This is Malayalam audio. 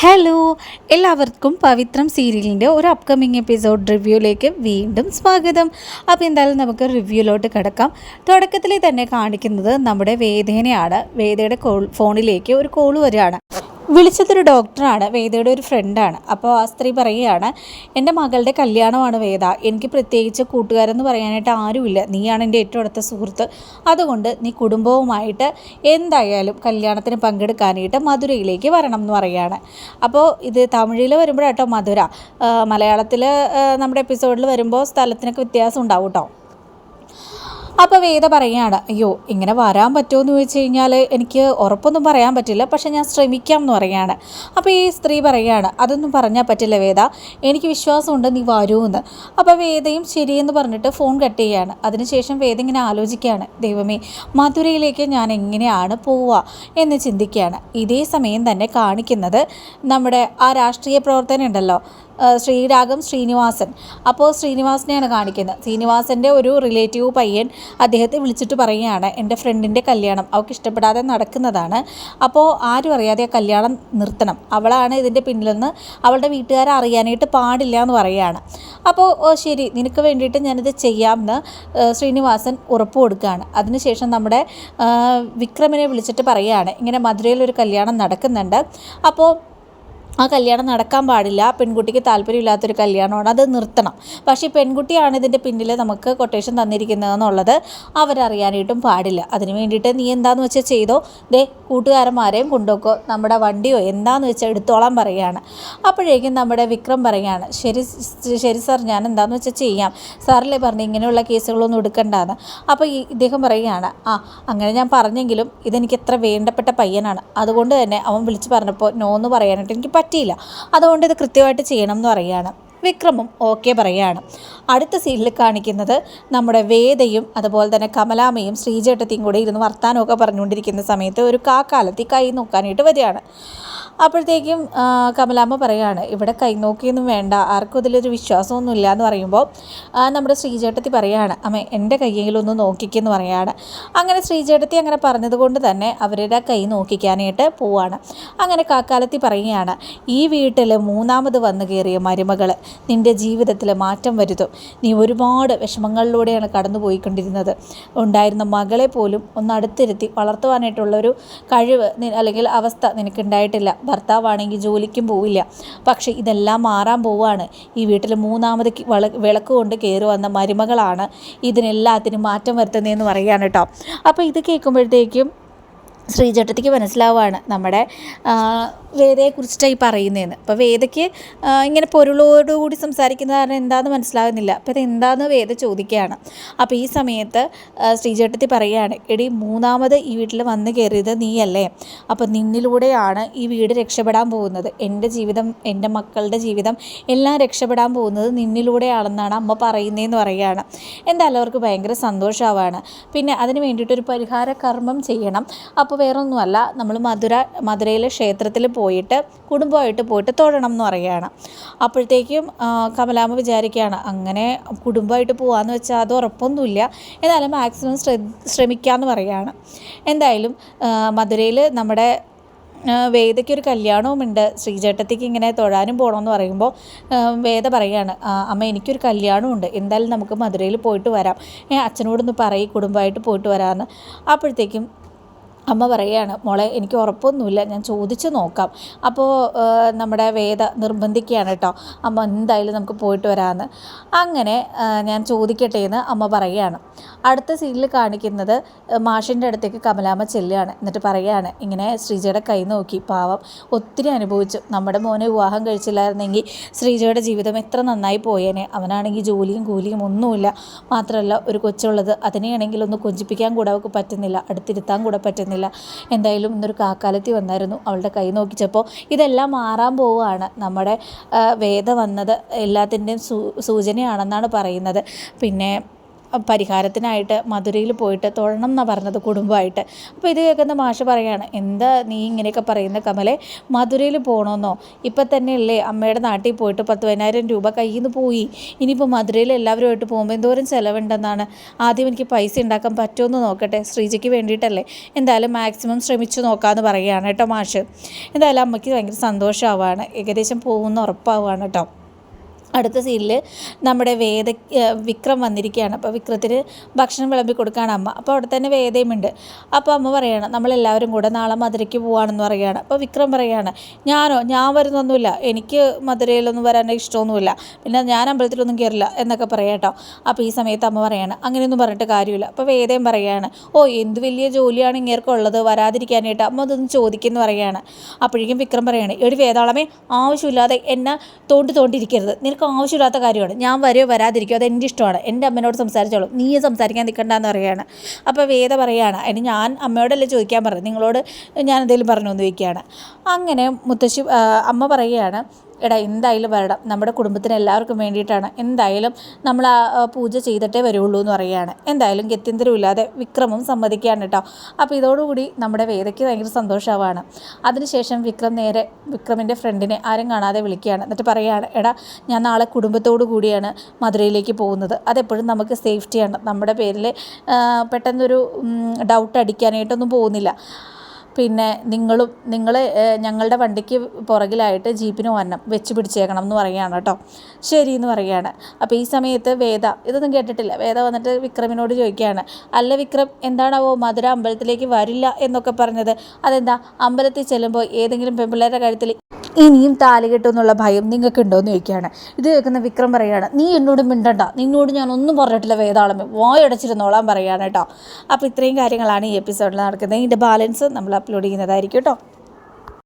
ഹലോ എല്ലാവർക്കും പവിത്രം സീരിയലിന്റെ ഒരു അപ്കമിങ് എപ്പിസോഡ് റിവ്യൂയിലേക്ക് വീണ്ടും സ്വാഗതം. അപ്പോൾ എന്തായാലും നമുക്ക് റിവ്യൂയിലോട്ട് കിടക്കാം. തുടക്കത്തിൽ തന്നെ കാണിക്കുന്നത് നമ്മുടെ വേദേനെയാണ്. വേദയുടെ കോൾ ഫോണിലേക്ക് ഒരു കോൾ വരികയാണ്. വിളിച്ചതൊരു ഡോക്ടറാണ് വേദയുടെ ഒരു ഫ്രണ്ടാണ്. അപ്പോൾ ആ സ്ത്രീ പറയുകയാണ് എന്റെ മകളുടെ കല്യാണമാണ് വേദ. എനിക്ക് പ്രത്യേകിച്ച് കൂട്ടുകാരെന്ന് പറയാനായിട്ട് ആരുമില്ല. നീയാണ് എന്റെ ഏറ്റവും അടുത്ത സുഹൃത്ത്. അതുകൊണ്ട് നീ കുടുംബവുമായിട്ട് എന്തായാലും കല്യാണത്തിന് പങ്കെടുക്കാനായിട്ട് മധുരയിലേക്ക് വരണം എന്ന് പറയുകയാണ്. അപ്പോൾ ഇത് തമിഴിൽ വരുമ്പോഴാട്ടോ മധുര. മലയാളത്തിൽ നമ്മുടെ എപ്പിസോഡിൽ വരുമ്പോൾ സ്ഥലത്തിനൊക്കെ വ്യത്യാസം ഉണ്ടാവും കേട്ടോ അപ്പോൾ വേദ പറയുകയാണ് അയ്യോ ഇങ്ങനെ വരാൻ പറ്റുമോ എന്ന് ചോദിച്ചു കഴിഞ്ഞാൽ എനിക്ക് ഉറപ്പൊന്നും പറയാൻ പറ്റില്ല പക്ഷേ ഞാൻ ശ്രമിക്കാം എന്ന് പറയുകയാണ്. അപ്പോൾ ഈ സ്ത്രീ പറയുകയാണ് അതൊന്നും പറഞ്ഞാൽ പറ്റില്ല വേദ എനിക്ക് വിശ്വാസമുണ്ട് നീ വരുമെന്ന് അപ്പോൾ വേദയും ശരിയെന്ന് പറഞ്ഞിട്ട് ഫോൺ കട്ട് ചെയ്യുകയാണ് അതിനുശേഷം വേദ ഇങ്ങനെ ആലോചിക്കുകയാണ് ദൈവമേ മധുരയിലേക്ക് ഞാൻ എങ്ങനെയാണ് പോവുക എന്ന് ചിന്തിക്കുകയാണ്. ഇതേ സമയം തന്നെ കാണിക്കുന്നത് നമ്മുടെ ആ രാഷ്ട്രീയ പ്രവർത്തനം ഉണ്ടല്ലോ ശ്രീരാഗം ശ്രീനിവാസൻ. അപ്പോൾ ശ്രീനിവാസനെയാണ് കാണിക്കുന്നത്. ശ്രീനിവാസന്റെ ഒരു റിലേറ്റീവ് പയ്യൻ അദ്ദേഹത്തെ വിളിച്ചിട്ട് പറയുകയാണ് എന്റെ ഫ്രണ്ടിന്റെ കല്യാണം അവൾക്ക് ഇഷ്ടപ്പെടാതെ നടക്കുന്നതാണ്. അപ്പോൾ ആരും അറിയാതെ ആ കല്യാണം നിർത്തണം. അവളാണ് ഇതിന്റെ പിന്നിലെന്ന് അവളുടെ വീട്ടുകാരെ അറിയാനായിട്ട് പാടില്ല എന്ന് പറയുകയാണ്. അപ്പോൾ ശരി. നിനക്ക് വേണ്ടിയിട്ട് ഞാനിത് ചെയ്യാമെന്ന് ശ്രീനിവാസൻ ഉറപ്പ് കൊടുക്കുകയാണ്. അതിനുശേഷം നമ്മുടെ വിക്രമിനെ വിളിച്ചിട്ട് പറയുകയാണ് ഇങ്ങനെ മധുരയിൽ ഒരു കല്യാണം നടക്കുന്നുണ്ട്. അപ്പോൾ ആ കല്യാണം നടക്കാൻ പാടില്ല. പെൺകുട്ടിക്ക് താല്പര്യമില്ലാത്തൊരു കല്യാണമാണ്. അത് നിർത്തണം. പക്ഷേ പെൺകുട്ടിയാണ് ഇതിന്റെ പിന്നിൽ നമുക്ക് കൊട്ടേഷൻ തന്നിരിക്കുന്നതെന്നുള്ളത് അവരറിയാനായിട്ടും പാടില്ല. അതിന് വേണ്ടിയിട്ട് നീ എന്താന്ന് വെച്ചാൽ ചെയ്തോ? ദേ കൂട്ടുകാരന്മാരെയും കൊണ്ടുപോക്കോ നമ്മുടെ വണ്ടിയോ എന്താന്ന് വെച്ചാൽ എടുത്തോളാൻ പറയുകയാണ് അപ്പോഴേക്കും നമ്മുടെ വിക്രം പറയുകയാണ് ശരി ശരി സാർ ഞാൻ എന്താന്ന് വെച്ചാൽ ചെയ്യാം. സാറല്ലേ പറഞ്ഞു ഇങ്ങനെയുള്ള കേസുകളൊന്നും എടുക്കണ്ടെന്ന്. അപ്പോൾ ഈ ഇദ്ദേഹം പറയുകയാണ് ആ അങ്ങനെ ഞാൻ പറഞ്ഞെങ്കിലും ഇതെനിക്ക് എത്ര വേണ്ടപ്പെട്ട പയ്യനാണ്. അതുകൊണ്ട് തന്നെ അവൻ വിളിച്ച് പറഞ്ഞപ്പോൾ നോ എന്ന് പറയാനായിട്ട് എനിക്ക് പറ്റിയില്ല. അതുകൊണ്ട് ഇത് കൃത്യമായിട്ട് ചെയ്യണം എന്ന് പറയുകയാണ്. വിക്രമും ഓക്കെ പറയുകയാണ്. അടുത്ത സീനിൽ കാണിക്കുന്നത് നമ്മുടെ വേദയും അതുപോലെ തന്നെ കമലാമയും ശ്രീചേട്ടത്തിയും കൂടെ ഇരുന്ന് വർത്താനമൊക്കെ പറഞ്ഞുകൊണ്ടിരിക്കുന്ന സമയത്ത് ഒരു കാക്കാലത്തി കൈ നോക്കാനായിട്ട് വരികയാണ്. അപ്പോഴത്തേക്കും കമലാമ്മ പറയുകയാണ് ഇവിടെ കൈ നോക്കിയൊന്നും വേണ്ട ആർക്കും ഇതിലൊരു വിശ്വാസമൊന്നുമില്ല എന്ന് പറയുമ്പോൾ നമ്മുടെ ശ്രീചേട്ടത്തി പറയുകയാണ് അമ്മ എന്റെ കയ്യെങ്കിലൊന്ന് നോക്കിക്കെന്ന് പറയുകയാണ്. അങ്ങനെ ശ്രീചേട്ടത്തി അങ്ങനെ പറഞ്ഞതുകൊണ്ട് തന്നെ അവരുടെ കൈ നോക്കിക്കാനായിട്ട് പോവാണ്. അങ്ങനെ കാക്കാലത്തി പറയുകയാണ് ഈ വീട്ടിൽ മൂന്നാമത് വന്നു കയറിയ മരുമകൾ നിന്റെ ജീവിതത്തിൽ മാറ്റം വരുത്തും. നീ ഒരുപാട് വിഷമങ്ങളിലൂടെയാണ് കടന്നു പോയിക്കൊണ്ടിരുന്നത് ഉണ്ടായിരുന്ന മകളെ പോലും ഒന്ന് അടുത്തിരുത്തി വളർത്തുവാനായിട്ടുള്ളൊരു കഴിവ് അല്ലെങ്കിൽ അവസ്ഥ നിനക്കുണ്ടായിട്ടില്ല. ഭർത്താവാണെങ്കിൽ ജോലിക്കും പോവില്ല. പക്ഷേ ഇതെല്ലാം മാറാൻ പോവുകയാണ് ഈ വീട്ടിൽ മൂന്നാമത് വിളക്ക് കൊണ്ട് കയറി വന്ന മരുമകളാണ് ഇതിനെല്ലാത്തിനും മാറ്റം വരുത്തുന്നതെന്ന് പറയുകയാണ് കേട്ടോ. അപ്പോൾ ഇത് കേൾക്കുമ്പോഴത്തേക്കും ശ്രീചേട്ടത്തിക്ക് മനസ്സിലാവുകയാണ് നമ്മുടെ വേദയെക്കുറിച്ചിട്ടാണ് ഈ പറയുന്നതെന്ന് അപ്പോൾ വേദയ്ക്ക് ഇങ്ങനെ പൊരുളോടുകൂടി സംസാരിക്കുന്ന കാരണം എന്താണെന്ന് മനസ്സിലാകുന്നില്ല. അപ്പോൾ ഇത് എന്താണെന്ന് വേദ ചോദിക്കുകയാണ്. അപ്പോൾ ഈ സമയത്ത് ശ്രീചേട്ടത്തി പറയുകയാണ് എടി മൂന്നാമത് ഈ വീട്ടിൽ വന്ന് കയറിയത് നീയല്ലേ? അപ്പോൾ നിന്നിലൂടെയാണ് ഈ വീട് രക്ഷപ്പെടാൻ പോകുന്നത്. എന്റെ ജീവിതം എന്റെ മക്കളുടെ ജീവിതം എല്ലാം രക്ഷപ്പെടാൻ പോകുന്നത് നിന്നിലൂടെയാണെന്നാണ് അമ്മ പറയുന്നതെന്ന് പറയുകയാണ്. എന്തായാലും അവർക്ക് ഭയങ്കര സന്തോഷമാവാണ് പിന്നെ അതിന് വേണ്ടിയിട്ടൊരു പരിഹാര കർമ്മം ചെയ്യണം. അപ്പോൾ വേറൊന്നുമല്ല നമ്മൾ മധുര മധുരയിലെ ക്ഷേത്രത്തിൽ പോയിട്ട് കുടുംബമായിട്ട് പോയിട്ട് തൊഴണം എന്ന് പറയുകയാണ്. അപ്പോഴത്തേക്കും കമലാമ്മ വിചാരിക്കുകയാണ് അങ്ങനെ കുടുംബമായിട്ട് പോകാമെന്ന് വെച്ചാൽ അത് ഉറപ്പൊന്നുമില്ല. എന്നാലും മാക്സിമം ശ്രമിക്കാമെന്ന് പറയുകയാണ്. എന്തായാലും മധുരയിൽ നമ്മുടെ വേദയ്ക്ക് ഒരു കല്യാണവുമുണ്ട് ശ്രീചേട്ടത്തിക്ക് ഇങ്ങനെ തൊഴാനും പോകണമെന്ന് പറയുമ്പോൾ വേദ പറയുകയാണ് അമ്മ എനിക്കൊരു കല്യാണമുണ്ട് എന്തായാലും നമുക്ക് മധുരയിൽ പോയിട്ട് വരാം. അച്ഛനോടൊന്ന് പറയും കുടുംബമായിട്ട് പോയിട്ട് വരാമെന്ന് അപ്പോഴത്തേക്കും അമ്മ പറയുകയാണ് മോളെ എനിക്ക് ഉറപ്പൊന്നുമില്ല ഞാൻ ചോദിച്ച് നോക്കാം. അപ്പോൾ നമ്മുടെ വേദ നിർബന്ധിക്കുകയാണ് കേട്ടോ അമ്മ എന്തായാലും നമുക്ക് പോയിട്ട് വരാമെന്ന്. അങ്ങനെ ഞാൻ ചോദിക്കട്ടെ എന്ന് അമ്മ പറയുകയാണ്. അടുത്ത സീനിൽ കാണിക്കുന്നത് മാഷിന്റെ അടുത്തേക്ക് കമലാമ്മ ചെല്ലുകയാണ് എന്നിട്ട് പറയുകയാണ് ഇങ്ങനെ ശ്രീജയുടെ കൈ നോക്കി പാവം ഒത്തിരി അനുഭവിച്ചു. നമ്മുടെ മോനെ വിവാഹം കഴിച്ചില്ലായിരുന്നെങ്കിൽ ശ്രീജയുടെ ജീവിതം എത്ര നന്നായി പോയേനെ. അവനാണെങ്കിൽ ജോലിയും കൂലിയും ഒന്നുമില്ല. മാത്രമല്ല ഒരു കൊച്ചുള്ളത് അതിനെയാണെങ്കിൽ ഒന്ന് കൊഞ്ചിപ്പിക്കാൻ കൂടെ അവൾക്ക് പറ്റുന്നില്ല അടുത്തിരുത്താൻ കൂടെ പറ്റുന്നില്ല. പറ്റുന്നില്ല എന്തായാലും ഇന്നൊരു കാക്കാലത്തി വന്നായിരുന്നു അവളുടെ കൈ നോക്കിച്ചപ്പോൾ ഇതെല്ലാം മാറാൻ പോവുകയാണ്. നമ്മുടെ വേദ വന്നത് എല്ലാത്തിന്റെയും സൂചനയാണെന്നാണ് പറയുന്നത്. പിന്നെ പരിഹാരത്തിനായിട്ട് മധുരയിൽ പോയിട്ട് തൊഴണം എന്നാണ് പറഞ്ഞത് കുടുംബമായിട്ട്. അപ്പോൾ ഇത് കേൾക്കുന്ന മാഷ് പറയാണ് എന്താ നീ ഇങ്ങനെയൊക്കെ പറയുന്ന കമലെ? മധുരയിൽ പോകണമെന്നോ ഇപ്പം തന്നെയല്ലേ അമ്മയുടെ നാട്ടിൽ പോയിട്ട് പത്ത് പതിനായിരം രൂപ കയ്യിൽ നിന്ന് പോയി. ഇനിയിപ്പോൾ മധുരയിൽ എല്ലാവരുമായിട്ട് പോകുമ്പോൾ എന്തോരം ചിലവുണ്ടെന്നാണ്. ആദ്യം എനിക്ക് പൈസ ഉണ്ടാക്കാൻ പറ്റുമെന്ന് നോക്കട്ടെ ശ്രീജയ്ക്ക് വേണ്ടിയിട്ടല്ലേ. എന്തായാലും മാക്സിമം ശ്രമിച്ചു നോക്കാമെന്ന് പറയുകയാണ് കേട്ടോ മാഷ്. എന്തായാലും അമ്മയ്ക്ക് ഭയങ്കര സന്തോഷമാവാണ്. ഏകദേശം പോകുമെന്ന് ഉറപ്പാവുകയാണ് കേട്ടോ. അടുത്ത സീനിൽ നമ്മുടെ വേദ വിക്രം വന്നിരിക്കുകയാണ്. അപ്പോൾ വിക്രത്തിന് ഭക്ഷണം വിളമ്പി കൊടുക്കുകയാണ് അമ്മ. അപ്പോൾ അവിടെ തന്നെ വേദയുമുണ്ട്. അപ്പോൾ അമ്മ പറയുകയാണ് നമ്മളെല്ലാവരും കൂടെ നാളെ മധുരയ്ക്ക് പോവാണെന്ന് പറയുകയാണ് അപ്പോൾ വിക്രം പറയുകയാണ് ഞാനോ? ഞാൻ വരുന്നൊന്നുമില്ല. എനിക്ക് മധുരയിലൊന്നും വരാൻ ഇഷ്ടമൊന്നുമില്ല. പിന്നെ ഞാൻ അമ്പലത്തിലൊന്നും കയറില്ല എന്നൊക്കെ പറയാട്ടോ അപ്പോൾ ഈ സമയത്ത് അമ്മ പറയാണ് അങ്ങനെയൊന്നും പറഞ്ഞിട്ട് കാര്യമില്ല. അപ്പോൾ വേദയും പറയുകയാണ് ഓ എന്ത് വലിയ ജോലിയാണ് ഇങ്ങേർക്കുള്ളത് വരാതിരിക്കാനായിട്ട്. അമ്മ അതൊന്ന് ചോദിക്കുന്നു പറയുകയാണ് അപ്പോഴേക്കും വിക്രം പറയുകയാണ് എടി വേദാളമേ ആവശ്യമില്ലാതെ എന്നെ തോണ്ടി തോണ്ടിരിക്കരുത്. നിനക്ക് ആവശ്യമില്ലാത്ത കാര്യമാണ്. ഞാൻ വരുമോ വരാതിരിക്കുമോ അത് എന്റെ ഇഷ്ടമാണ്. എന്റെ അമ്മേനോട് സംസാരിച്ചോളൂ. നീ സംസാരിക്കാൻ നിൽക്കണ്ടെന്ന് പറയുകയാണ് അപ്പോൾ വേദ പറയുകയാണ് അതിന് ഞാൻ അമ്മയോടല്ലേ ചോദിക്കാൻ പറഞ്ഞു നിങ്ങളോട് ഞാൻ എന്തെങ്കിലും പറഞ്ഞു എന്ന് ചോദിക്കുകയാണ്. അങ്ങനെ മുത്തശ്ശി അമ്മ പറയുകയാണ് എടാ എന്തായാലും വരണം. നമ്മുടെ കുടുംബത്തിന് എല്ലാവർക്കും വേണ്ടിയിട്ടാണ്. എന്തായാലും നമ്മൾ ആ പൂജ ചെയ്തിട്ടേ വരുള്ളൂ എന്ന് പറയുകയാണ്. എന്തായാലും ഗത്യന്തരമില്ലാതെ വിക്രമും സമ്മതിക്കുകയാണ് കേട്ടോ. അപ്പോൾ ഇതോടുകൂടി നമ്മുടെ വേദയ്ക്ക് ഭയങ്കര സന്തോഷമാവാണ് അതിനുശേഷം വിക്രം നേരെ വിക്രമിന്റെ ഫ്രണ്ടിനെ ആരും കാണാതെ വിളിക്കുകയാണ്. എന്നിട്ട് പറയുകയാണ് എടാ ഞാൻ നാളെ കുടുംബത്തോടു കൂടിയാണ് മധുരയിലേക്ക് പോകുന്നത്. അതെപ്പോഴും നമുക്ക് സേഫ്റ്റിയാണ് നമ്മുടെ പേരിൽ പെട്ടെന്നൊരു ഡൗട്ട് അടിക്കാനായിട്ടൊന്നും പോകുന്നില്ല. പിന്നെ നിങ്ങളും നിങ്ങൾ ഞങ്ങളുടെ വണ്ടിക്ക് പുറകിലായിട്ട് ജീപ്പിന് വരണം വെച്ച് പിടിച്ചേക്കണം എന്ന് പറയുകയാണ് കേട്ടോ. ശരി എന്ന് പറയുകയാണ്. അപ്പോൾ ഈ സമയത്ത് വേദ ഇതൊന്നും കേട്ടിട്ടില്ല. വേദ വന്നിട്ട് വിക്രമിനോട് ചോദിക്കുകയാണ്. അല്ല വിക്രം എന്താണാവോ മധുര അമ്പലത്തിലേക്ക് വരില്ല എന്നൊക്കെ പറഞ്ഞത്? അതെന്താ? അമ്പലത്തിൽ ചെല്ലുമ്പോൾ ഏതെങ്കിലും പെൺപിള്ളേരുടെ കഴുത്തിൽ ഇനിയും താലി കെട്ടുമെന്നുള്ള ഭയം നിങ്ങൾക്ക് ഉണ്ടോ എന്ന് ചോദിക്കുകയാണ്. ഇത് കേൾക്കുന്ന വിക്രം പറയുകയാണ് നീ എന്നോട് മിണ്ടണ്ട. നിന്നോട് ഞാൻ ഒന്നും പറഞ്ഞിട്ടില്ല വേതാളമേ വായടച്ചിരുന്നോളാൻ പറയുകയാണ് കേട്ടോ. അപ്പോൾ ഇത്രയും കാര്യങ്ങളാണ് ഈ എപ്പിസോഡിൽ നടക്കുന്നത്. ഇതിന്റെ ബാലൻസ് നമ്മൾ അപ്ലോഡ് ചെയ്യുന്നതായിരിക്കും കേട്ടോ.